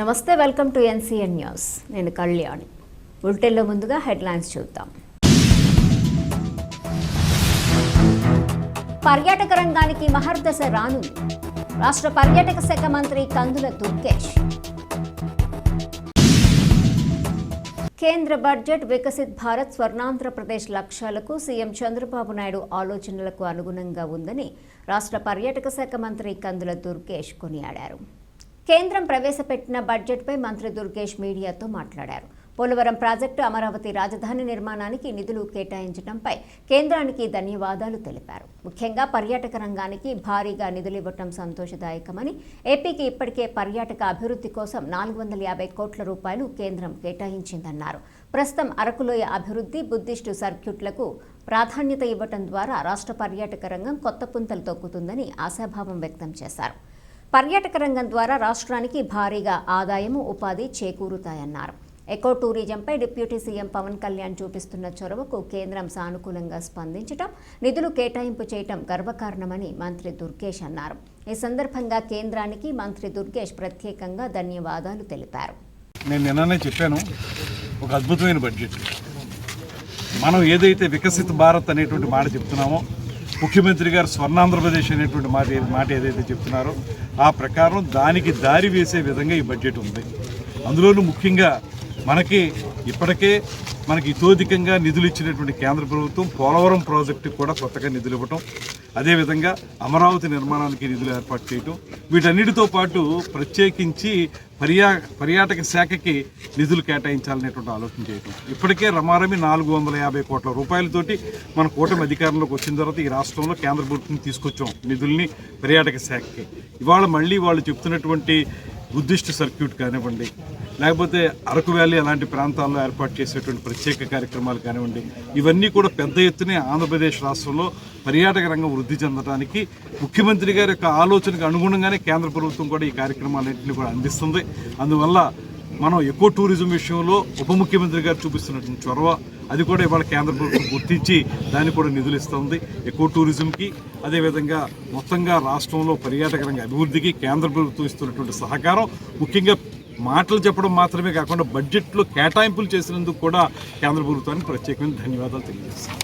నమస్తే welcome to NCN news. నేను కళ్యాణి. బులెటిన్లో ముందుగా హెడ్లైన్స్ చూద్దాం. పర్యాటక రంగానికి మహర్దశ రానుంది. రాష్ట్ర పర్యాటక శాఖ మంత్రి కందుల దుర్గేష్. కేంద్ర బడ్జెట్ వికసిత్ భారత్ స్వర్ణాంధ్రప్రదేశ్ లక్ష్యాలకు సీఎం చంద్రబాబు నాయుడు ఆలోచనలకు అనుగుణంగా ఉందని రాష్ట్ర పర్యాటక శాఖ మంత్రి కందుల దుర్గేష్ కొనియాడారు. కేంద్రం ప్రవేశపెట్టిన బడ్జెట్పై మంత్రి దుర్గేష్ మీడియాతో మాట్లాడారు. పోలవరం ప్రాజెక్టు అమరావతి రాజధాని నిర్మాణానికి నిధులు కేటాయించడంపై కేంద్రానికి ధన్యవాదాలు తెలిపారు. ముఖ్యంగా పర్యాటక రంగానికి భారీగా నిధులు ఇవ్వటం సంతోషదాయకమని ఏపీకి ఇప్పటికే పర్యాటక అభివృద్ధి కోసం నాలుగు వందల యాభై కోట్ల రూపాయలు కేంద్రం కేటాయించిందన్నారు. ప్రస్తుతం అరకులోయ అభివృద్ధి బుద్ధిస్టు సర్క్యూట్లకు ప్రాధాన్యత ఇవ్వటం ద్వారా రాష్ట్ర పర్యాటక రంగం కొత్త పుంతలు తొక్కుతుందని ఆశాభావం వ్యక్తం చేశారు. పర్యాటక రంగం ద్వారా రాష్ట్రానికి భారీగా ఆదాయము ఉపాధి చేకూరుతాయన్నారు. ఎకో టూరిజంపై డిప్యూటీ సీఎం పవన్ కళ్యాణ్ చూపిస్తున్న చొరవకు కేంద్రం సానుకూలంగా స్పందించడం నిధులు కేటాయింపు చేయటం గర్వకారణమని మంత్రి దుర్గేష్ అన్నారు. ఈ సందర్భంగా కేంద్రానికి మంత్రి దుర్గేష్ ప్రత్యేకంగా ధన్యవాదాలు తెలిపారు. నేను నిన్ననే చెప్పాను ఒక అద్భుతమైన బడ్జెట్. మనం ఏదైతే వికసిత భారత్ అనేటువంటి మాట చెప్తున్నామో ముఖ్యమంత్రి గారు స్వర్ణాంధ్రప్రదేశ్ అనేటువంటి మాట మాట ఏదైతే చెప్తున్నారో ఆ ప్రకారం దానికి దారి వేసే విధంగా ఈ బడ్జెట్ ఉంది. అందులోనూ ముఖ్యంగా మనకి ఇప్పటికే మనకి ఇతోధికంగా నిధులు ఇచ్చినటువంటి కేంద్ర ప్రభుత్వం పోలవరం ప్రాజెక్టుకు కూడా కొత్తగా నిధులు ఇవ్వటం అదేవిధంగా అమరావతి నిర్మాణానికి నిధులు ఏర్పాటు చేయటం వీటన్నిటితో పాటు ప్రత్యేకించి పర్యా పర్యాటక శాఖకి నిధులు కేటాయించాలనేటువంటి ఆలోచన చేయటం. ఇప్పటికే రమారమి నాలుగు వందల యాభై కోట్ల రూపాయలతోటి మన కూటమి అధికారంలోకి వచ్చిన తర్వాత ఈ రాష్ట్రంలో కేంద్ర ప్రభుత్వం తీసుకొచ్చాం నిధుల్ని పర్యాటక శాఖకి. ఇవాళ మళ్ళీ వాళ్ళు చెప్తున్నటువంటి బుద్ధిస్ట్ సర్క్యూట్ కానివ్వండి లేకపోతే అరకు వ్యాలీ అలాంటి ప్రాంతాల్లో ఏర్పాటు చేసేటువంటి ప్రత్యేక కార్యక్రమాలు కానివ్వండి ఇవన్నీ కూడా పెద్ద ఎత్తున ఆంధ్రప్రదేశ్ రాష్ట్రంలో పర్యాటక రంగం వృద్ధి చెందడానికి ముఖ్యమంత్రి గారి యొక్క ఆలోచనకు అనుగుణంగానే కేంద్ర ప్రభుత్వం కూడా ఈ కార్యక్రమాలన్నింటినీ కూడా అందిస్తుంది. అందువల్ల మనం ఎక్కువ టూరిజం విషయంలో ఉప ముఖ్యమంత్రి గారు చూపిస్తున్నటువంటి చొరవ అది కూడా ఇవాళ కేంద్ర ప్రభుత్వం గుర్తించి దానికి కూడా నిధులు ఇస్తుంది. ఎక్కువ టూరిజంకి అదేవిధంగా మొత్తంగా రాష్ట్రంలో పర్యాటక రంగ అభివృద్ధికి కేంద్ర ప్రభుత్వం ఇస్తున్నటువంటి సహకారం ముఖ్యంగా మాటలు చెప్పడం మాత్రమే కాకుండా బడ్జెట్లో కేటాయింపులు చేసినందుకు కూడా కేంద్ర ప్రభుత్వానికి ప్రత్యేకమైన ధన్యవాదాలు తెలియజేస్తాను